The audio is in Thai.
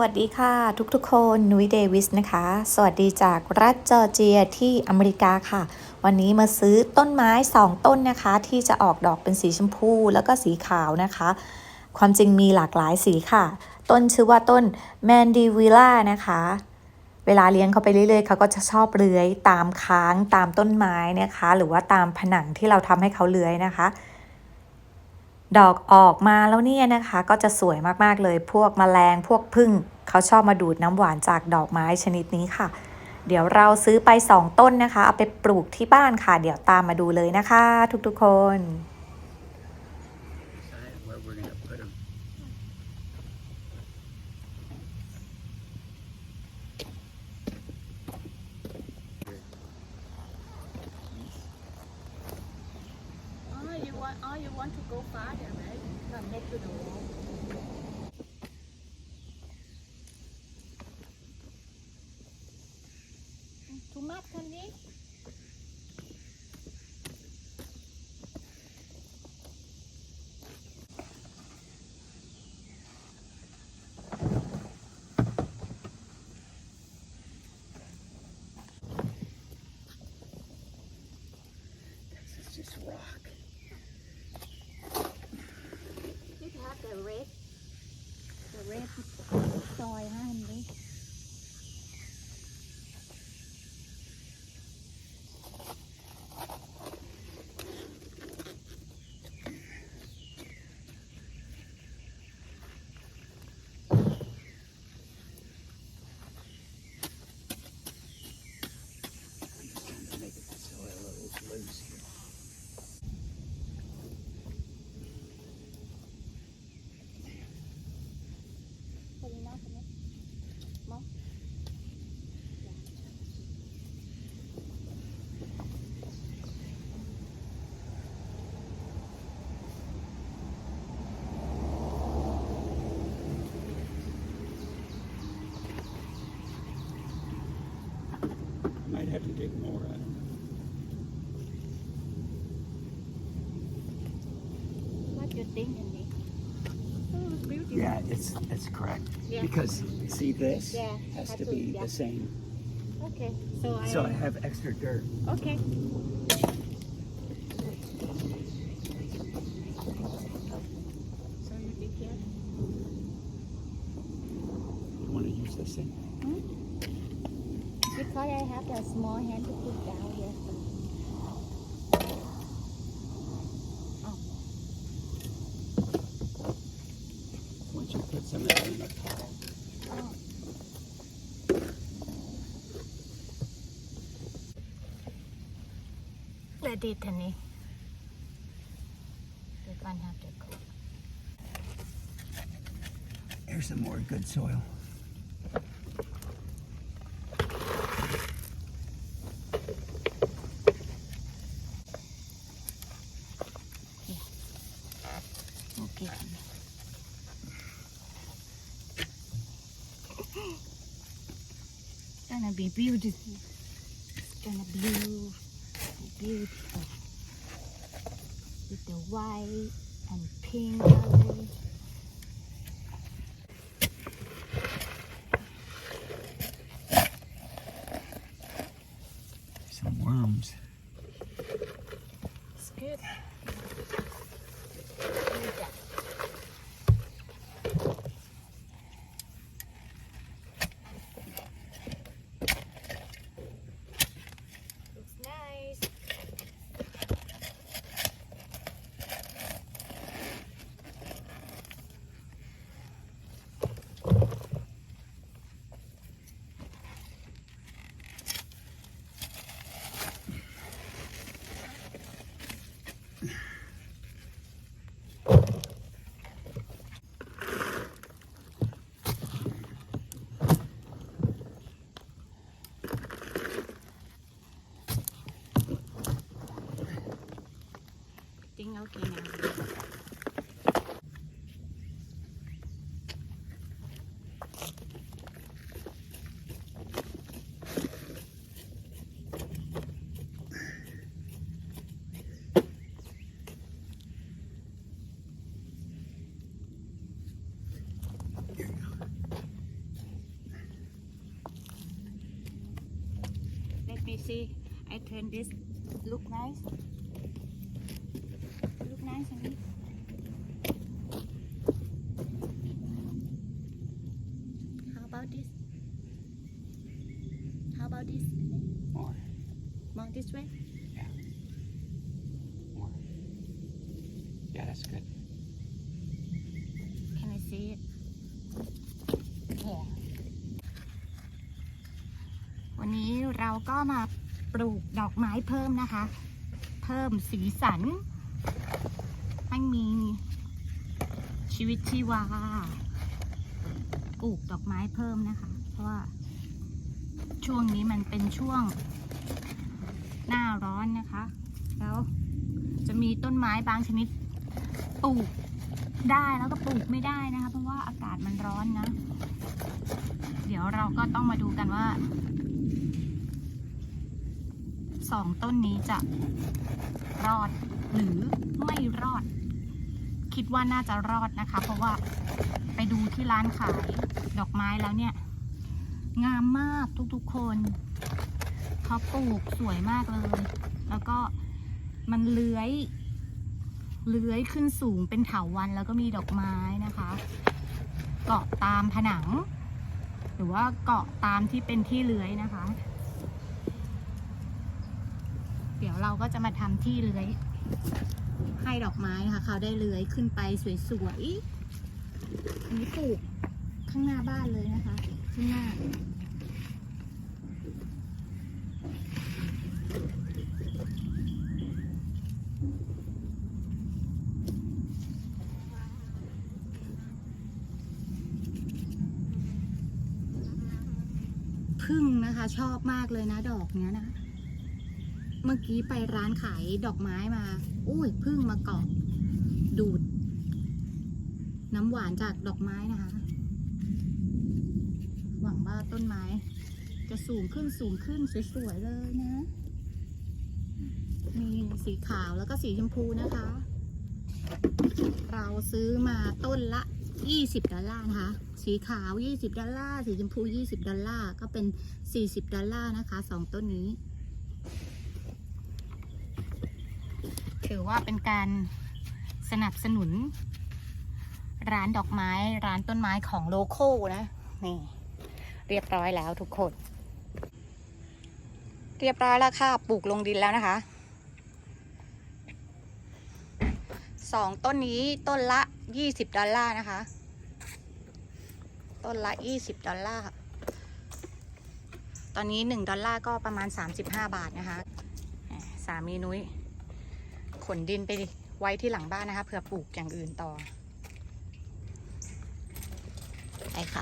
วัสดีค่ะ ทุกๆ คนนุ้ยเดวิสนะคะ สวัสดีจากรัฐจอร์เจียที่อเมริกาค่ะ วันนี้มาซื้อต้นไม้ 2 ต้นนะคะ ที่จะออกดอกเป็นสีชมพูแล้วก็สีขาวนะคะ ความจริงมีหลากหลายสีค่ะ ต้นชื่อว่าต้นแมนดีวิล่านะคะ เวลาเลี้ยงเขาไปเรื่อยๆเขาก็จะชอบเลื้อยตามค้างตามต้นไม้นะคะ หรือว่าตามผนังที่เราทำให้เขาเลื้อยนะคะ ดอกออกมาแล้วเนี่ยนะคะ ก็จะสวยมากๆเลย พวกแมลงพวกผึ้งเขาชอบมาดูดน้ำหวานจากดอกไม้ชนิดนี้ค่ะ เดี๋ยวเราซื้อไป 2 ต้นนะคะ เอาไปปลูกที่บ้านค่ะ เดี๋ยวตามมาดูเลยนะคะ ทุกๆคน you want to go farther, right? Come back to the wall. Too much, honey? Might have to dig more. I. What you think, honey? Oh, it's beautiful. Yeah, it's it's correct. Yeah. Because see this Yeah, has has to to- be yeah. the same. Okay, so I. So I have extra dirt. Okay. ละดีท่านี้เดี๋ยวก่อนครับเดี๋ยวก่อน Here's some more good soil. Okay. It's gonna be beautiful. It's gonna be beautiful beautiful. With the white and pink color. Some worms. It's good. Let me see. I turn this. Look nice. Look nice honey how about this how about this More. more this way More. Yeah, that's good. Can I see it? Yeah. วันนี้เราก็มาปลูกดอกไม้เพิ่มนะคะ เพิ่มสีสัน ให้มีชีวิตชีวาปลูกดอกไม้เพิ่มนะคะ เพราะว่าช่วงนี้มันเป็นช่วงหน้าร้อนนะคะ แล้วจะมีต้นไม้บางชนิดปลูกได้แล้วก็ปลูกไม่ได้นะคะ เพราะว่าอากาศมันร้อนนะ เดี๋ยวเราก็ต้องมาดูกันว่าสองต้นนี้จะรอดหรือไม่รอด คิดว่าน่าจะรอดนะคะ เพราะว่าไปดูที่ร้านขายดอกไม้แล้วเนี่ย งามมากทุกๆคนเขาปลูกสวยมากเลย แล้วก็มันเลื้อยเลื้อยขึ้นสูงเป็นเถาวันแล้วก็มีดอกไม้นะคะ เกาะตามผนัง หรือว่าเกาะตามที่เป็นที่เลื้อยนะคะ เดี๋ยวเราก็จะมาทำที่เลื้อย ให้ดอกไม้นะคะเขาได้เลื้อยขึ้นไปสวยๆ อันนี้ปลูกข้างหน้าบ้านเลยนะคะ ข้างหน้า พึ่งนะคะชอบมากเลยนะดอกเนี้ยนะ เมื่อกี้ไปร้านขายดอกไม้มา อุ้ยพึ่งมาเกาะดูด น้ำหวานจากดอกไม้นะคะ หวังว่าต้นไม้ จะสูงขึ้นสูงขึ้นสวยๆเลยนะ มีสีขาวแล้วก็สีชมพูนะคะ เราซื้อมาต้นละ 20 ดอลลาร์นะคะ สีขาว 20 ดอลลาร์ สีชมพู 20 ดอลลาร์ ก็เป็น 40 ดอลลาร์นะคะสองต้นนี้ ถือว่าเป็นการสนับสนุน ร้านดอกไม้ร้านต้นไม้ของโลโก้นะ นี่ เรียบร้อยแล้วทุกคน เรียบร้อยแล้วค่ะ ปลูกลงดินแล้วนะคะสองต้นนี้ต้นละ20ดอลลาร์นะคะ ต้นละ20ดอลลาร์ตอนนี้1ดอลลาร์ก็ประมาณ35บห้าบาทนะคะ สามีนุ้ย ขนดินไปไว้ที่หลังบ้านนะคะเผื่อปลูกอย่างอื่นต่อไปค่ะ